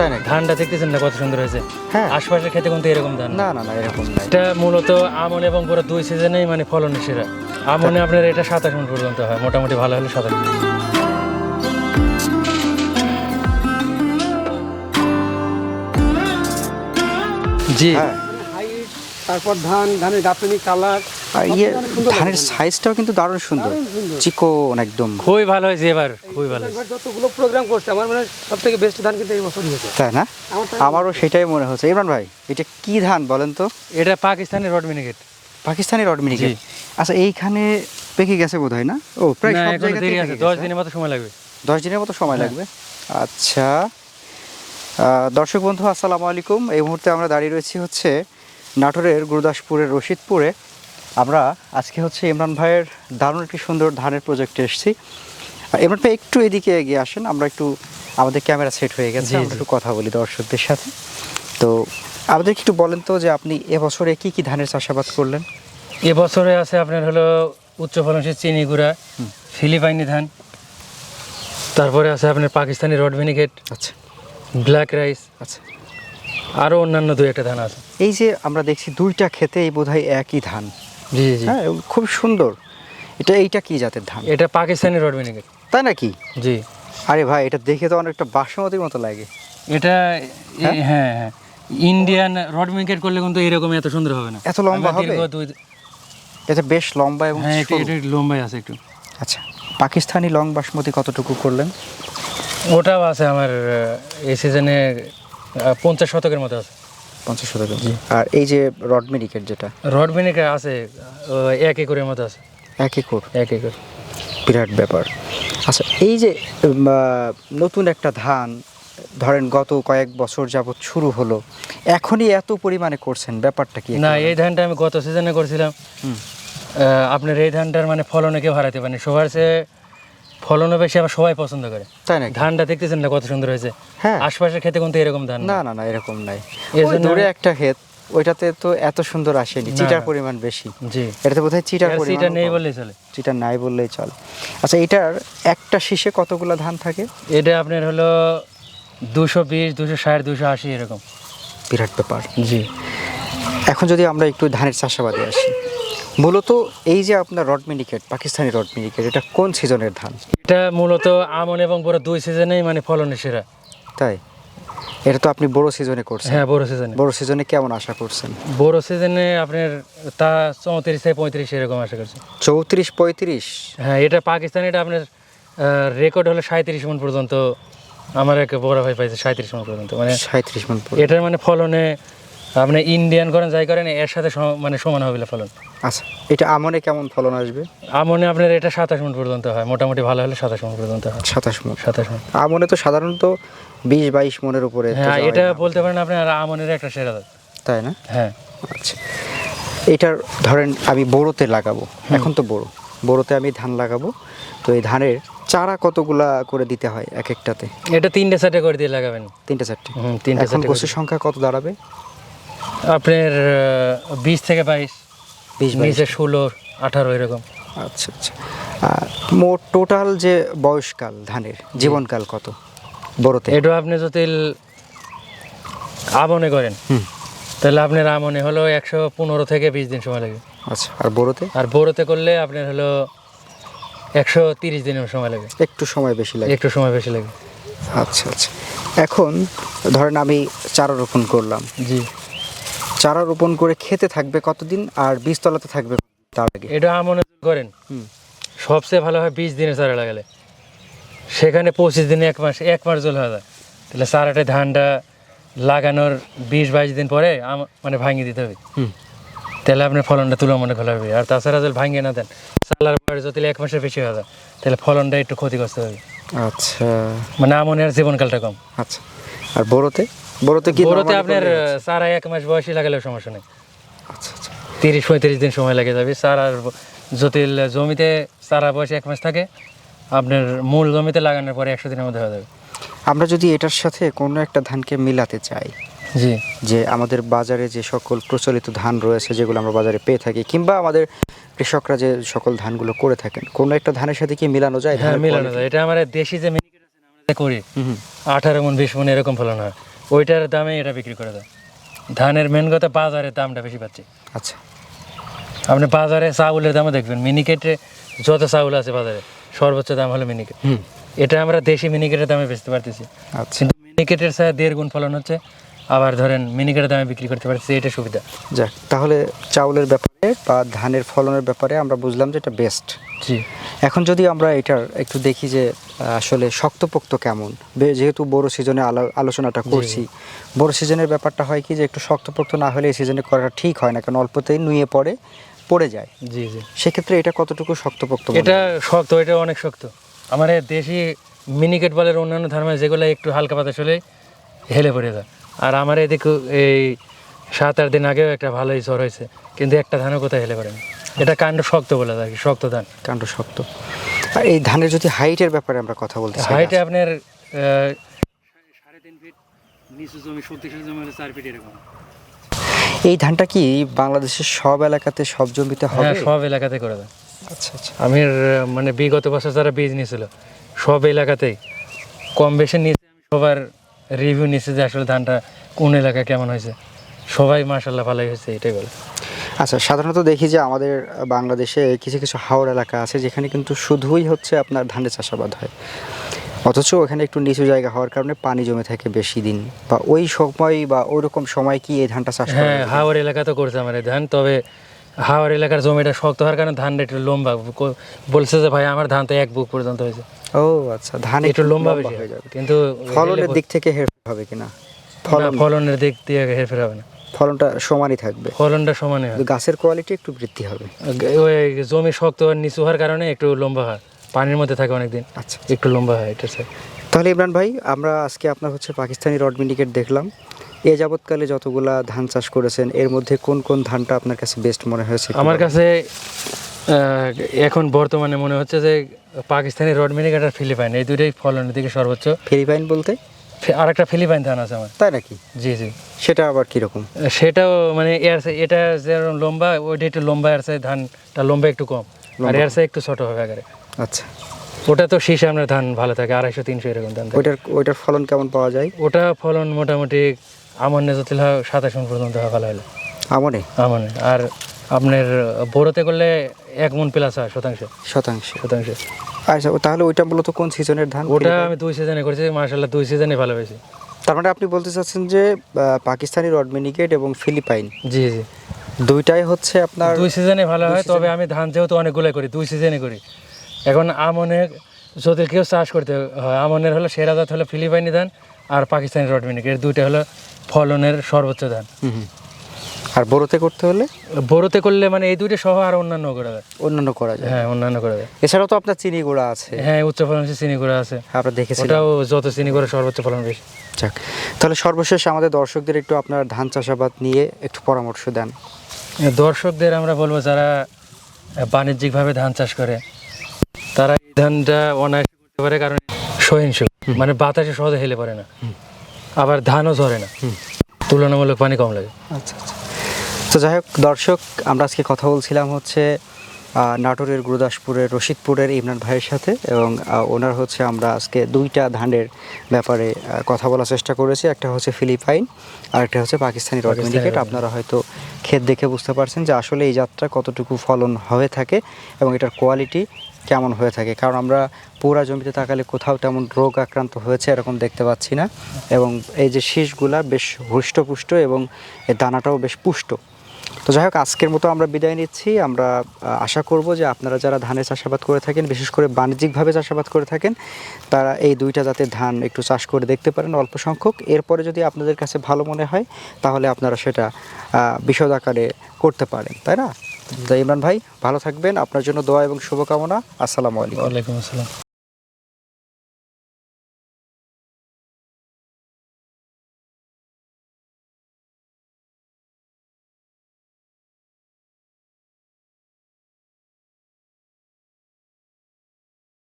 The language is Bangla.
তাই নাকি? ধানটা দেখতেছেন না কত সুন্দর হয়েছে? হ্যাঁ। আশপাশে খেতে কিন্তু এরকম ধান। না না না এরকম নাই। এটা মূলত আমন এবং পুরো দুই সিজনেই মানে ফলন সেরা। আমনে আপনার এটা সাতাশ মন পর্যন্ত হয় মোটামুটি ভালো হলে সাতাশ জি। হ্যাঁ। তারপর ধান ধানের গাঁথনি কালার। ইয়ে ধানের সাইজটাও কিন্তু। দারুণ সুন্দর। চিকন একদম। খুবই ভালো হয়েছে এবার খুবই ভালো যতগুলো প্রোগ্রাম করছে আমার মনে হয় সব থেকে বেস্ট ধান কিন্তু এই বছর হয়েছে। তাই না? আমারও সেটাই মনে হচ্ছে। ইমরান ভাই এটা কি ধান বলেন তো? এটা Pakistani rod miniket Pakistani rod miniket আচ্ছা এইখানে পেকে গেছে বোধ হয় না? ও প্রায় সব জায়গাতেই দেরি আছে। গেছে, দশ হ্যাঁ? দিনের মতো সময় লাগবে। দশ দিনের মতো সময় লাগবে। আচ্ছা আহ, দর্শক বন্ধু আসসালামু আলাইকুম। এই মুহূর্তে আমরা দাঁড়িয়ে রয়েছি হচ্ছে নাটোরের গুরুদাসপুরের রশিদপুরে। আমরা আজকে হচ্ছে ইমরান ভাইয়ের দারুণ একটি সুন্দর ধানের প্রজেক্টে এসেছি। ইমরান ভাই একটু এদিকে এগিয়ে আসেন আমরা একটু আমাদের ক্যামেরা সেট হয়ে গেছে। একটু কথা বলি দর্শকদের সাথে। তো আমাদেরকে একটু বলেন তো যে আপনি এবছরে কি কি ধানের চাষাবাদ করলেন? এবছরে আছে আপনার হলো উচ্চ ফলনশীল চিনি গুঁড়া ফিলিপাইনি ধান তারপরে আছে আপনার পাকিস্তানি রড মিনিকেট আচ্ছা। ব্ল্যাক রাইস আচ্ছা। আরও অন্যান্য দুই একটা ধান আছে। এই যে আমরা দেখছি দুইটা খেতে এই বোধহয় একই ধান। জি জি হ্যাঁ খুব সুন্দর। এটা এইটা কি জাতের ধান? এটা পাকিস্তানি রড মিনিকেট তাই নাকি? জি। আরে ভাই এটা দেখে তো অনেকটা বাসমতির মতো লাগে। এটা হ্যাঁ? হ্যাঁ ইন্ডিয়ান রড মিনিকেট করলে কিন্তু এরকম এত সুন্দর হবে না। এত লম্বা হবে? এটা বেশ লম্বা এবং হ্যাঁ এটা এটা একটু লম্বাই আছে একটু। আচ্ছা পাকিস্তানি লং বাসমতি কতটুকু করলেন? ওটাও আছে আমার এই সিজনে পঞ্চাশ শতকের মতো আছে। পঞ্চাশ শতক আর এই যে রড মিনিকেট যেটা? রড মিনিকেট আছে এক একরের মতো আছে। এক একর? এক একর। বিরাট ব্যাপার। আচ্ছা এই যে নতুন একটা ধান ধরেন গত কয়েক বছর যাবত শুরু হলো এখনই এত পরিমাণে করছেন? ব্যাপারটা কি না এই ধানটা আমি গত সিজনে করছিলাম। আপনার এই ধানটার মানে ফলনে কেউ হারাতে পারেনি। সবার চেয়ে ফলনও বেশি আবার সবাই পছন্দ করে। তাই নাকি? ধানটা দেখতেছেন না কত সুন্দর হয়েছে? হ্যাঁ। আশপাশে খেতে কিন্তু এরকম ধান না না না এরকম নাই। দূরে একটা ক্ষেত ওইটাতে তো এত সুন্দর আসেনি চিটার পরিমাণ বেশি। জি। এটাতে বোধহয় চিটার পরিমাণ সিটা নেই বললেই চলে। চিটার নাই বললেই চলে। আচ্ছা এটার একটা শীষে কতগুলো ধান থাকে? এটা আপনার হলো দুশো বিশ দুশো ষাট দুশো আশি এরকম। বিরাট ব্যাপার। জি। এখন যদি আমরা একটু ধানের চাষাবাদে আসি মূলত এই যে আপনার rod miniket Pakistani rod miniket এটা কোন সিজনের ধান? এটা মূলত আমন এবং পুরো দুই সিজনেই মানে ফলনের সেরা। তাই? এটা তো আপনি বড় সিজনে করছেন। হ্যাঁ বড় সিজনে। বড় সিজনে কেমন আশা করছেন? বড় সিজনে আপনার তা চৌত্রিশ থেকে পঁয়ত্রিশ এরকম আশা করছি। চৌত্রিশ পঁয়ত্রিশ? হ্যাঁ এটা পাকিস্তান এটা আপনার রেকর্ড হলো সাঁত্রিশ মন পর্যন্ত। আমার এক বড় ভাই পাইছে সাঁত্রিশ মন পর্যন্ত। মানে সাঁত্রিশ মন। এটার মানে ফলনে আপনি ইন্ডিয়ান করেন যাই করেন এর সাথে মানে সমান হবে ফলন। আচ্ছা এটা আমনে কেমন ফলন আসবে? আমনে আপনার এটা সাতাশ মন পর্যন্ত হয় মোটামুটি ভালো হলে সাতাশ মন পর্যন্ত হয়। সাতাশ মন। সাতাশ মন। আমনে তো সাধারণত বিশ বাইশ মনের উপরে হ্যাঁ এটা বলতে পারেন আপনার আমনের একটা সেরা জাত। তাই না? হ্যাঁ। আচ্ছা এটার ধরেন আমি বোরোতে লাগাবো এখন তো বড়ো বোরোতে আমি ধান লাগাবো তো এই ধানের চারা কতগুলা করে দিতে হয় এক একটাতে? এটা তিনটে চারটে করে দিয়ে লাগাবেন। তিনটে চারটে হুম তিনটে চারটে গোছের সংখ্যা কত দাঁড়াবে। আপনার বিশ থেকে বাইশ। বিশ বাইশ। ষোলো আঠারো এরকম। আচ্ছা আচ্ছা। মোট টোটাল যে বয়সকাল ধানের জীবনকাল কত? বড়তে। এটা আপনি যদি আমনে করেন হুম। তাহলে আপনার আমনে হলো একশো পনেরো থেকে বিশ দিন সময় লাগে। আচ্ছা আর বড়তে? আর বোরোতে করলে আপনার হলো একশো তিরিশ দিনের সময় লাগে। একটু সময় বেশি লাগে। একটু সময় বেশি লাগে। আচ্ছা আচ্ছা। এখন ধরেন আমি চারা রোপণ করলাম। জি। চারা রোপণ করে খেতে থাকবে কতদিন আর বীজতলাতে থাকবে তার আগে? এটা আমনে করেন হুম। সবচেয়ে ভালো হয় বিশ দিনে চারা লাগালে। সেখানে পঁচিশ দিনে এক মাস এক মাস জল হয়ে যায়। তাহলে চারাটা ধানটা লাগানোর বিশ বাইশ দিন পরে মানে ভাঙিয়ে দিতে হবে। তাহলে আপনার ফলনটা তুলনামূলক ভালো হবে। আর তাছাড়া যদি ভাঙিয়ে না দেন চালার পরে যদি এক মাসের বেশি হয়ে যায় তাহলে ফলনটা একটু ক্ষতিগ্রস্ত হবে। আচ্ছা। মানে আমনের জীবনকালটা কম। আচ্ছা। আর বড়তে? বড়তে কি বড়তে আপনার? চারা এক মাস বয়সী লাগালেও সমস্যা নেই। আচ্ছা আচ্ছা। তিরিশ পঁয়ত্রিশ দিন সময় লেগে যাবে। চারার যদি জমিতে চারা বয়সে এক মাস থাকে আপনার মূল জমিতে লাগানোর পরে একশো দিনের মধ্যে হয়ে যাবে। আমরা যদি এটার সাথে কোনো একটা ধানকে মিলাতে চাই জি। যে আমাদের বাজারে যে সকল প্রচলিত ধান রয়েছে যেগুলো আমরা বাজারে পেয়ে থাকি কিংবা আমাদের কৃষকরা যে সকল ধানগুলো করে থাকেন কোনো একটা ধানের সাথে কি মিলানো যায়? হ্যাঁ মিলানো যায়। এটা আমরা দেশি যে করি। আঠারো মন বিশ মন এরকম ফলন হয়। ওইটার দামে এটা বিক্রি করে দেয় ধানের মেন কথা বাজারের দামটা বেশি পাচ্ছি। আচ্ছা। আপনি বাজারে চাউলের দামও দেখবেন। মিনিকেটে যত চাউল আছে বাজারে সর্বোচ্চ দাম হলো মিনিকেট। এটা আমরা দেশি মিনিকেটের দামে বেচতে পারতেছি। আচ্ছা। মিনিকেটের সাথে দেড় গুণ ফলন হচ্ছে আবার ধরেন মিনিকেটের দামে বিক্রি করতে পারছি এটা সুবিধা। যাক তাহলে চাউলের ব্যাপারে বা ধানের ফলনের ব্যাপারে আমরা বুঝলাম যে এটা বেস্ট জি। এখন যদি আমরা এটার একটু দেখি যে আসলে শক্তপোক্ত কেমন? যেহেতু বড় সিজনে আলো- আলোচনাটা করছি বড় সিজনের ব্যাপারটা হয় কি যে একটু শক্তপোক্ত না হলে এই সিজনে করাটা ঠিক হয় না কারণ অল্পতেই নুয়ে পড়ে পড়ে যায়। জি জি। সেক্ষেত্রে এটা কতটুকু শক্তপোক্ত মনে এটা শক্ত এটা অনেক শক্ত। আমার দেশি মিনিকেট বলের অন্যান্য ধারণা যেগুলো একটু হালকা পাতা চলে হেলে পড়ে যায়। আর আমার এদিকে এই সাত আট দিন আগেও একটা ভালোই জ্বর হয়েছে। কিন্তু একটা ধানও কোথায় হেলে পারেন এটা কাণ্ড শক্ত বলে যায় আর কি, শক্ত ধান। কাণ্ড শক্ত। আর এই ধানের যদি হাইটের ব্যাপারে আমরা কথা বলতে হাইটে আপনার সাড়ে তিন ফিট নিচু জমি শক্তিশালী জমি হলে চার ফিট এরকম এই ধানটা কি বাংলাদেশের সব এলাকাতে সব জমিতে হবে? হ্যাঁ সব এলাকাতে করে দেয়। আচ্ছা আচ্ছা। আমি মানে বিগত বছর যারা বীজ নিয়েছিল সব এলাকাতেই কম বেশি নিচে আমি সবার রিভিউ নিচ্ছে যে আসলে ধানটা কোন এলাকায় কেমন হয়েছে। সবাই মার্শাল্লাহ ভালোই হয়েছে এটাই বলে। আচ্ছা সাধারণত দেখি যে আমাদের বাংলাদেশে কিছু কিছু হাওড় এলাকা আছে যেখানে কিন্তু শুধুই হচ্ছে আপনার ধানের চাষাবাদ হয়। অথচ ওখানে একটু নিচু জায়গা হওয়ার কারণে পানি জমে থাকে বেশি দিন। বা ওই সময় বা ওই রকম সময় কি এই ধানটা চাষ হ্যাঁ? হাওয়ার এলাকা তো করছে আমার ধান তবে হাওয়ার এলাকার জমিটা শক্ত হওয়ার কারণে ধানটা একটু লম্বা। বলছে যে ভাই আমার ধান তো এক বুক পর্যন্ত হয়েছে। ও আচ্ছা ধান একটু লম্বা বেশি। হয়ে যাবে। কিন্তু ফলনের দিক থেকে হেরফের হবে কিনা? ফলন ফলনের দিক দিয়ে হেরফের হবে না। ফলনটা সমানই থাকবে। ফলনটা সমানে হয় কিন্তু গাছের কোয়ালিটি একটু বৃদ্ধি হবে। ওই জমি শক্ত আর নিচু হওয়ার কারণে একটু লম্বা হয়। পানির মধ্যে থাকে অনেকদিন। আচ্ছা। একটু লম্বা হয় এটা স্যার তাহলে ইমরান ভাই আমরা আজকে আপনার হচ্ছে পাকিস্তানি রড মিনিকেট দেখলাম। এ যাবৎকালে যতগুলা ধান চাষ করেছেন এর মধ্যে কোন কোন ধানটা আপনার কাছে বেস্ট মনে হয়েছে আমার কাছে এখন বর্তমানে মনে হচ্ছে যে পাকিস্তানি রড মিনিকেট আর ফিলিপাইন এই দুটোই ফলনের দিকে সর্বোচ্চ। ফিলিপাইন বলতে? আর একটা ফিলিপাইন ধান আছে আমার। তাই নাকি? জি জি। সেটা আবার কীরকম? সেটাও মানে এর এটা যেরকম লম্বা ওইটা একটু লম্বা এর চেয়ে ধানটা লম্বা একটু কম। আর এর চেয়ে একটু ছোট হবে আগে আচ্ছা। ওটা তো শীষে আপনার ধান ভালো থাকে আড়াইশো তিনশো এরকম ধান ওইটার ওইটার ফলন কেমন পাওয়া যায়? ওটা ফলন মোটামুটি আমার নেজতিল হয় সাতাশ মন পর্যন্ত ভালো হলো। আমনে আমনে আর আপনার বড়োতে করলে এক মন প্লাস হয় শতাংশ। শতাংশ। শতাংশ। আচ্ছা তাহলে ওইটা মূলত কোন সিজনের ধান? ওটা আমি দুই সিজনে করেছি মার্শাল্লাহ দুই সিজনে ভালো হয়েছে তার মানে আপনি বলতে চাচ্ছেন যে পাকিস্তানি রড মিনিকেট এবং ফিলিপাইন। জি জি। দুইটাই হচ্ছে আপনার দুই সিজনে ভালো হয় তবে আমি ধান যেহেতু অনেকগুলোই করি দুই সিজনে করি। এখন আমনে যদি কেউ চাষ করতে হয় আমনের হলো সেরা জাত হলো ফিলিপাইনি ধান আর পাকিস্তানি রডমিনিক এর দুইটা হলো ফলনের সর্বোচ্চ ধান। আর বড়োতে করতে হলে? বড়োতে করলে মানে এই দুইটা সহ আর অন্যান্য করা যায়। অন্যান্য করা যায়। হ্যাঁ অন্যান্য করা যায়। এছাড়াও তো আপনার চিনি গুঁড়া আছে। হ্যাঁ উচ্চ ফলনশীল চিনি করা আছে। আমরা দেখেছিলাম। ওটাও যত চিনি করে সর্বোচ্চ ফলন বেশি। যাক তাহলে সর্বশেষ আমাদের দর্শকদের একটু আপনার ধান চাষাবাদ নিয়ে একটু পরামর্শ দেন। দর্শকদের আমরা বলব যারা বাণিজ্যিকভাবে ধান চাষ করে তারা এই ধানটা অনায়াসে করতে পারে কারণ সহিংসু। মানে বাতাসে সহজে হেলে পড়ে না। আবার ধানও ঝরে না। তুলনামূলক পানি কম লাগে। আচ্ছা আচ্ছা। তো যাই হোক দর্শক আমরা আজকে কথা বলছিলাম হচ্ছে নাটোরের গুরুদাসপুরের রশিদপুরের ইমরান ভাইয়ের সাথে এবং ওনার হচ্ছে আমরা আজকে দুইটা ধানের ব্যাপারে কথা বলার চেষ্টা করেছি। একটা হচ্ছে ফিলিপাইন আর একটা হচ্ছে পাকিস্তানি রড মিনিকেট আপনারা হয়তো ক্ষেত দেখে বুঝতে পারছেন যে আসলে এই যাত্রা কতটুকু ফলন হয়ে থাকে এবং এটার কোয়ালিটি কেমন হয়ে থাকে। কারণ আমরা পুরা জমিতে থাকালে কোথাও তেমন রোগ আক্রান্ত হয়েছে এরকম দেখতে পাচ্ছি না। এবং এই যে শীষগুলা বেশ হৃষ্টপুষ্ট এবং দানাটাও বেশ পুষ্ট। তো যাই হোক, আজকের মতো আমরা বিদায় নিচ্ছি। আমরা আশা করব যে আপনারা যারা ধানের চাষাবাদ করে থাকেন, বিশেষ করে বাণিজ্যিকভাবে চাষাবাদ করে থাকেন, তারা এই দুইটা জাতের ধান একটু চাষ করে দেখতে পারেন অল্প সংখ্যক। এরপরে যদি আপনাদের কাছে ভালো মনে হয়, তাহলে আপনারা সেটা বিশদ আকারে করতে পারেন। তাই না? ইমরান ভাই, ভালো থাকবেন। আপনার জন্য দোয়া এবং শুভকামনা। আসসালামু আলাইকুম। আসসালাম।